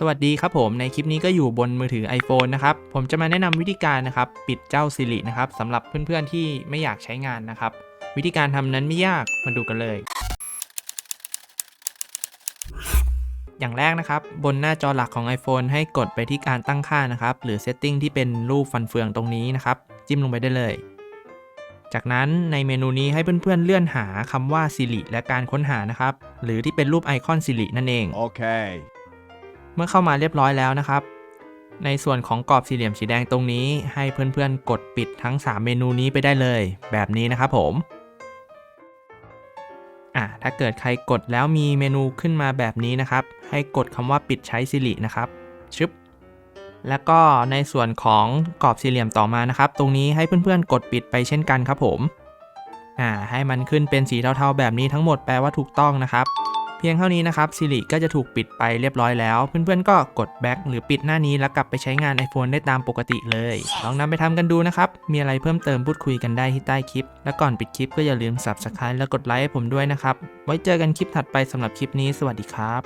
สวัสดีครับผมในคลิปนี้ก็อยู่บนมือถือ iPhone นะครับ ผมจะมาแนะนำวิธีการนะครับ ปิดเจ้า Siri นะครับสำหรับเพื่อนๆที่ไม่อยากใช้งานนะครับ วิธีการทำนั้นไม่ยากมาดูกันเลย อย่างแรกนะครับ บนหน้าจอหลักของ iPhone ให้กดไปที่การตั้งค่านะครับ หรือ Setting ที่เป็นรูปฟันเฟืองตรงนี้นะครับ จิ้มลงไปได้เลย จากนั้นในเมนูนี้ให้เพื่อนๆเลื่อนหาคำว่า Siri และการค้นหานะครับ หรือที่เป็นรูปไอคอน Siri นั่นเอง Okay. เมื่อเข้ามาเรียบร้อยแล้วนะครับ ในส่วนของกรอบสี่เหลี่ยมสีแดงตรงนี้ ให้เพื่อนๆ กดปิดทั้ง 3 เมนูนี้ไปได้เลย แบบนี้นะครับผมอะถ้าเกิดใครกดแล้วมีเมนูขึ้นมาแบบนี้นะครับ ให้กดคำว่าปิดใช้ Siri นะครับชึบแล้วก็ในส่วนของกรอบสี่เหลี่ยมต่อมานะครับ ตรงนี้ให้เพื่อนๆ กดปิดไปเช่นกันครับผมอ่าให้มันขึ้นเป็นสีเทาๆแบบนี้ทั้งหมดแปลว่าถูกต้องนะครับ เพียงเท่านี้นะครับ Siri ก็จะถูกปิดไปเรียบร้อยแล้ว เพื่อนๆก็กด back หรือปิดหน้านี้แล้วกลับไปใช้งาน iPhone ได้ตามปกติเลย ลองนำไปทำกันดูนะครับ มีอะไรเพิ่มเติมพูดคุยกันได้ที่ใต้คลิป และก่อนปิดคลิปก็อย่าลืม subscribe และกดไลค์ให้ผมด้วยนะครับ ไว้เจอกันคลิปถัดไปสำหรับคลิปนี้ สวัสดีครับ